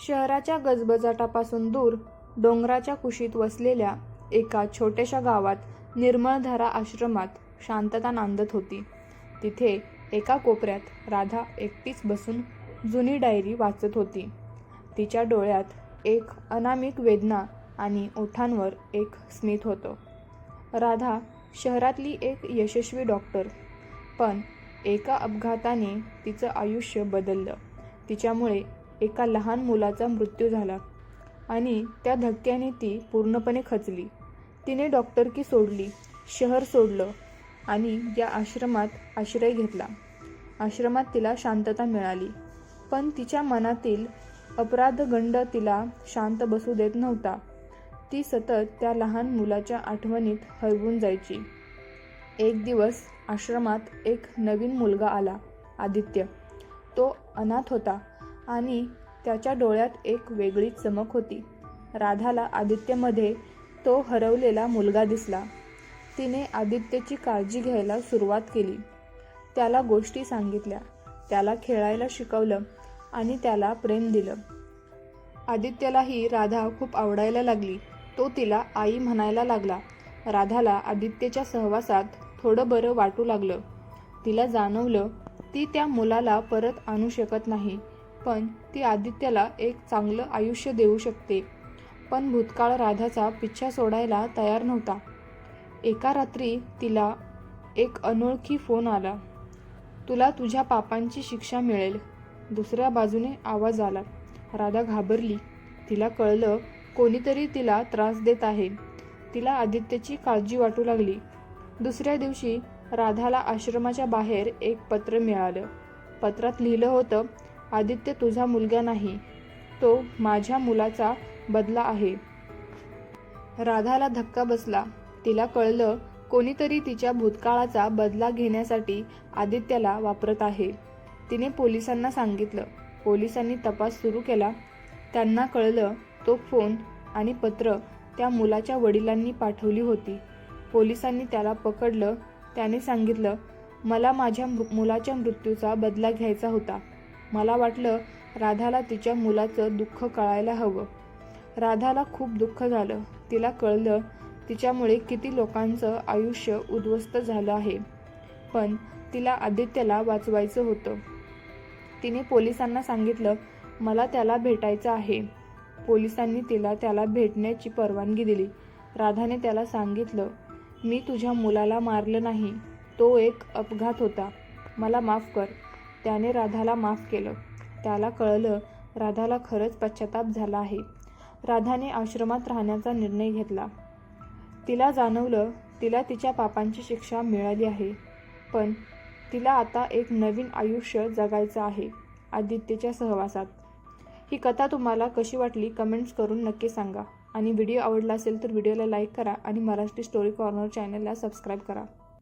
शहराच्या गजबजाटापासून दूर डोंगराच्या कुशीत वसलेल्या एका छोट्याशा गावात निर्मळधारा आश्रमात शांतता नांदत होती. तिथे एका कोपऱ्यात राधा एकटीच बसून जुनी डायरी वाचत होती. तिच्या डोळ्यात एक अनामिक वेदना आणि ओठांवर एक स्मित होतं. राधा शहरातली एक यशस्वी डॉक्टर पण एका अपघाताने तिचं आयुष्य बदललं. तिच्यामुळे एका लहान मुलाचा मृत्यू झाला आणि त्या धक्क्याने ती पूर्णपणे खचली. तिने डॉक्टरकी सोडली शहर सोडलं आणि या आश्रमात आश्रय घेतला. आश्रमात तिला शांतता मिळाली. पण तिच्या मनातील अपराधगंड तिला शांत बसू देत नव्हता. ती सतत त्या लहान मुलाच्या आठवणीत हरवून जायची. एक दिवस आश्रमात एक नवीन मुलगा आला आदित्य. तो अनाथ होता. आणि त्याच्या डोळ्यात एक वेगळी चमक होती. राधाला आदित्यमध्ये तो हरवलेला मुलगा दिसला. तिने आदित्यची काळजी घ्यायला सुरुवात केली. त्याला गोष्टी सांगितल्या. त्याला खेळायला शिकवलं आणि त्याला प्रेम दिलं. आदित्यलाही राधा खूप आवडायला लागली. तो तिला आई म्हणायला लागला. राधाला आदित्यच्या सहवासात थोडं बरं वाटू लागलं. तिला जाणवलं ती त्या मुलाला परत आणू शकत नाही. पण ती आदित्यला एक चांगलं आयुष्य देऊ शकते. पण भूतकाळ राधाचा पिच्छा सोडायला तयार नव्हता. एका रात्री तिला एक अनोळखी फोन आला. तुला तुझ्या पापांची शिक्षा मिळेल. दुसऱ्या बाजूने आवाज आला. राधा घाबरली. तिला कळलं कोणीतरी तिला त्रास देत आहे. तिला आदित्यची काळजी वाटू लागली. दुसऱ्या दिवशी राधाला आश्रमाच्या बाहेर एक पत्र मिळालं. पत्रात लिहिलं होतं आदित्य तुझा मुलगा नाही तो माझ्या मुलाचा बदला आहे. राधाला धक्का बसला. तिला कळलं कोणीतरी तिच्या भूतकाळाचा बदला घेण्यासाठी आदित्यला वापरत आहे. तिने पोलिसांना सांगितलं. पोलिसांनी तपास सुरू केला. त्यांना कळलं तो फोन आणि पत्र त्या मुलाच्या वडिलांनी पाठवली होती. पोलिसांनी त्याला पकडलं. त्याने सांगितलं मला माझ्या मृ- मुलाच्या मृत्यूचा बदला घ्यायचा होता. मला वाटलं राधाला तिच्या मुलाचं दुःख कळायला हवं. राधाला खूप दुःख झालं. तिला कळलं तिच्यामुळे किती लोकांचं आयुष्य उद्ध्वस्त झालं आहे. पण तिला आदित्यला वाचवायचं होतं. तिने पोलिसांना सांगितलं मला त्याला भेटायचं आहे. पोलिसांनी तिला त्याला भेटण्याची परवानगी दिली. राधाने त्याला सांगितलं मी तुझ्या मुलाला मारलं नाही. तो एक अपघात होता. मला माफ कर. त्याने राधाला माफ केलं. त्याला कळलं राधाला खरंच पश्चाताप झाला आहे. राधाने आश्रमात राहण्याचा निर्णय घेतला. तिला जाणवलं तिला तिच्या पापांची शिक्षा मिळाली आहे. पण तिला आता एक नवीन आयुष्य जगायचं आहे आदित्यच्या सहवासात. ही कथा तुम्हाला कशी वाटली कमेंट्स करून नक्की सांगा. आणि व्हिडिओ आवडला असेल तर व्हिडिओला लाईक करा आणि मराठी स्टोरी कॉर्नर चॅनलला सबस्क्राईब करा.